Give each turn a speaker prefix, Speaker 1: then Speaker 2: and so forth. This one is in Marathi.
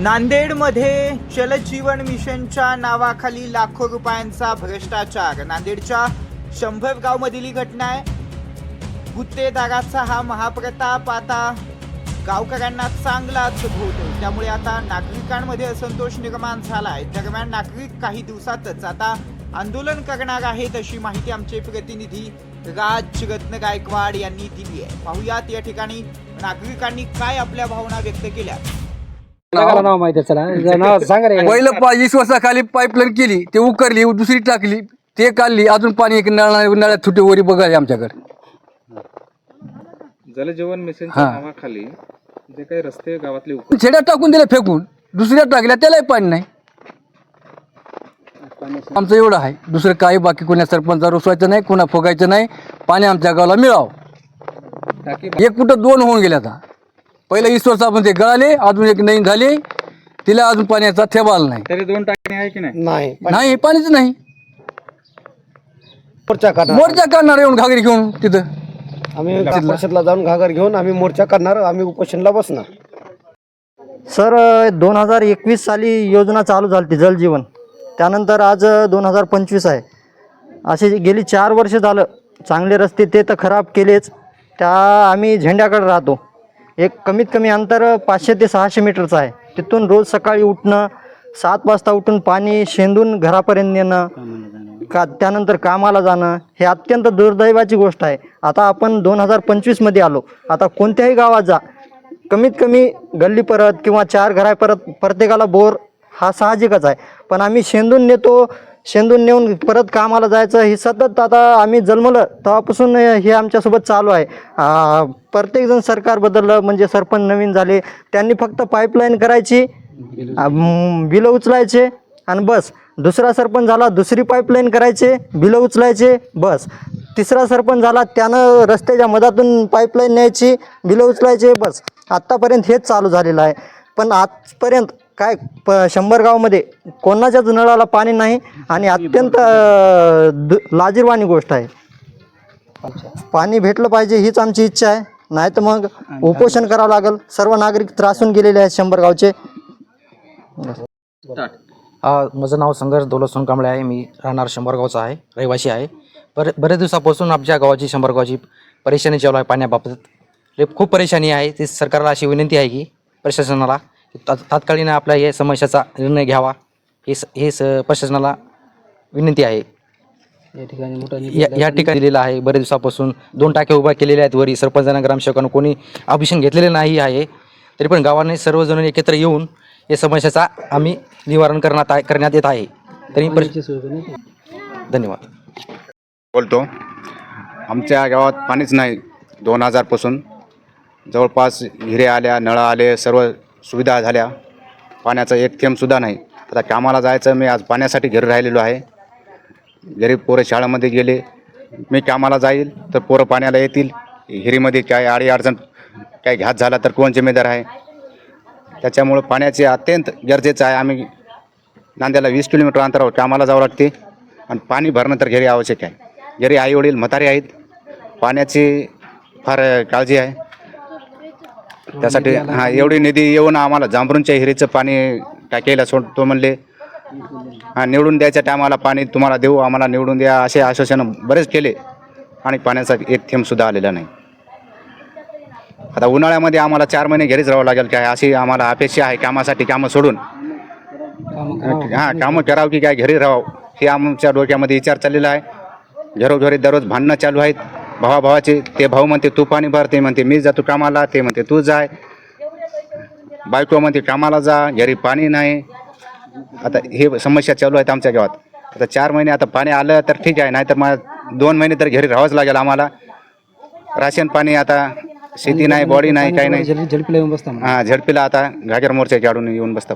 Speaker 1: नांदेडमध्ये जलजीवन मिशनच्या नावाखाली लाखो रुपयांचा भ्रष्टाचार. नांदेडच्या शंभर गावमधील ही घटना आहे. गुत्तेदाराचा हा महाप्रताप आता गावकऱ्यांना चांगलाच भोवतो त्यामुळे आता नागरिकांमध्ये असंतोष निर्माण झाला आहे दरम्यान नागरिक काही दिवसातच आता आंदोलन करणार आहेत अशी माहिती आमचे प्रतिनिधी राज रत्न गायकवाड यांनी दिली आहे. पाहुयात या ठिकाणी नागरिकांनी काय आपल्या भावना व्यक्त केल्या.
Speaker 2: सांगा नाव माहिती आहे चला. नाव सांगा रे.
Speaker 3: पहिलं पा वीस वर्षाखाली पाईपलाईन केली ते उकरली दुसरी टाकली ते काढली अजून पाणी एक नळा नळ्यात तुटे वरी बघायला आमच्याकडे.
Speaker 4: जलजीवन मिशनच्या
Speaker 3: हा.
Speaker 4: नावाखाली जे काही रस्ते गावातले उप
Speaker 3: छेड्यात टाकून दिल्या फेकून दुसऱ्या टाकल्या त्यालाही पाणी नाही. आमचं एवढं आहे. दुसरं काही बाकी कोणा सरपंचा रुसवायचं नाही कोणा फुगायचं नाही. पाणी आमच्या गावाला मिळावं.
Speaker 4: टाकी
Speaker 3: एक कुठं दोन होऊन गेले आता. पहिलं वीस वर्ष आपण ते गळाले अजून एक नवीन झाली. तिला अजून पाण्याचा थेबा आला नाही.
Speaker 4: तरी दोन टाकी आहे की नाही?
Speaker 2: नाही.
Speaker 3: नाही पाणीच नाही.
Speaker 2: मोर्चा करणार
Speaker 3: मोर्चा करणार येऊन घागरी घेऊन तिथं.
Speaker 2: आम्ही परिषदला जाऊन घागर घेऊन आम्ही मोर्चा करणार आम्ही उपोषणला बसणार.
Speaker 5: सर दोन हजार एकवीस साली योजना चालू झाली जलजीवन त्यानंतर आज दोन हजार पंचवीस आहे. असे गेली चार वर्ष झालं चांगले रस्ते ते तर खराब केलेच. त्या आम्ही झेंड्याकडे राहतो. एक कमीत कमी अंतर पाचशे ते सहाशे मीटरचं आहे. तिथून रोज सकाळी उठणं सात वाजता उठून पाणी शेंदून घरापर्यंत नेणं का त्यानंतर कामाला जाणं हे अत्यंत दुर्दैवाची गोष्ट आहे. आता आपण दोन हजार पंचवीसमध्ये आलो. आता कोणत्याही गावात जा. कमीत कमी गल्ली परत किंवा चार घरा परत प्रत्येकाला बोर हा साहजिकच आहे. पण आम्ही शेंदून नेतो शेंदून नेऊन परत कामाला जायचं. हे सतत आता आम्ही जन्मलं तेव्हापासून हे आमच्यासोबत चालू आहे. प्रत्येकजण सरकार बदललं म्हणजे सरपंच नवीन झाले. त्यांनी फक्त पाईपलाईन करायची बिलं उचलायचे आणि बस. दुसरा सरपंच झाला दुसरी पाईपलाईन करायचे बिलं उचलायचे बस. तिसरा सरपंच झाला त्यानं रस्त्याच्या मधातून पाईपलाईन न्यायची बिलं उचलायचे बस. आत्तापर्यंत हेच चालू झालेलं आहे. पण आजपर्यंत काय प शंभर गावामध्ये कोणाच्याच नळाला पाणी नाही आणि अत्यंत अ, दु लाजीरवाणी गोष्ट आहे. पाणी भेटलं पाहिजे हीच आमची इच्छा आहे. नाही तर मग उपोषण करावं लागेल. सर्व नागरिक त्रासून गेलेले आहेत शंभर गावचे.
Speaker 6: हा माझं नाव संघर्ष दौलत सोनकांबळे आहे. मी राहणार शंभरगावचा आहे रहिवासी आहे. बरे बरेच दिवसापासून आमच्या गावाची शंभरगावची परेशानी चालू आहे पाण्याबाबत. लय खूप परेशानी आहे. ती सरकारला अशी विनंती आहे की प्रशासनाला तात्कालीन आपल्या या समस्याचा निर्णय घ्यावा. हे स हे स प्रशासनाला विनंती आहे.
Speaker 2: या ठिकाणी मोठा निधी
Speaker 6: या या ठिकाणी दिलेलं आहे. बरेच दिवसापासून दोन टाक्या उभ्या केलेल्या आहेत वरी. सरपंचांना ग्रामसेवकांना कोणी ऑब्जेक्शन घेतलेले नाही आहे. तरी पण गावाने सर्वजण एकत्र येऊन या समस्याचा आम्ही निवारण करण्यात आहे करण्यात येत आहे. तरी
Speaker 2: पाण्याची सोय
Speaker 6: धन्यवाद.
Speaker 7: बोलतो. आमच्या गावात पाणीच नाही. दोन हजारपासून जवळपास हिरे आल्या नळं आले सर्व सुविधा झाल्या. पाण्याचा एक थेंबसुद्धा नाही. आता कामाला जायचं मी आज पाण्यासाठी घरी राहिलेलो आहे. घरी पोरं शाळेमध्ये गेले. मी कामाला जाईल तर पोरं पाण्याला येतील. हिरीमध्ये काय आडी अडचण काय घात झाला तर कोण जिम्मेदार आहे? त्याच्यामुळं पाण्याचे अत्यंत गरजेचं आहे. आम्ही नांद्याला वीस किलोमीटर अंतरावर कामाला जावं लागते. आणि पाणी भरणं तर घरी आवश्यक आहे. घरी आईवडील म्हातारे आहेत. पाण्याची फार काळजी आहे. त्यासाठी हां एवढी निधी येऊन आम्हाला जांभरूनच्या हिरीचं पाणी टाकायला सोडतो म्हणले हां निवडून द्यायच्या टायमाला पाणी तुम्हाला देऊ आम्हाला निवडून द्या असे आश्वासन बरेच केले. आणि पाण्याचा एक थेंबसुद्धा आलेला नाही. आता उन्हाळ्यामध्ये आम्हाला चार महिने घरीच राहावं लागेल काय अशी आम्हाला अपेक्षा आहे कामासाठी कामं सोडून. हां कामं करावं की काय घरी राहावं हे आमच्या डोक्यामध्ये विचार चाललेला आहे. घरोघरी दररोज भांडणं चालू आहेत. भावाभावाचे ते भाऊ म्हणते तू पाणी भर ते म्हणते मी जातो कामाला ते म्हणते तू जाय बायको म्हणते कामाला जा घरी पाणी नाही. आता हे समस्या चालू आहेत आमच्या गावात. आता चार महिने आता पाणी आलं तर ठीक आहे नाहीतर मग दोन महिने तर घरी राहावंच लागेल आम्हाला. राशन पाणी आता शेती नाही बॉडी नाही काही नाही.
Speaker 2: झडपीला येऊन बसता
Speaker 7: हां झडपीला आता घागर मोर्चा काढून येऊन बसता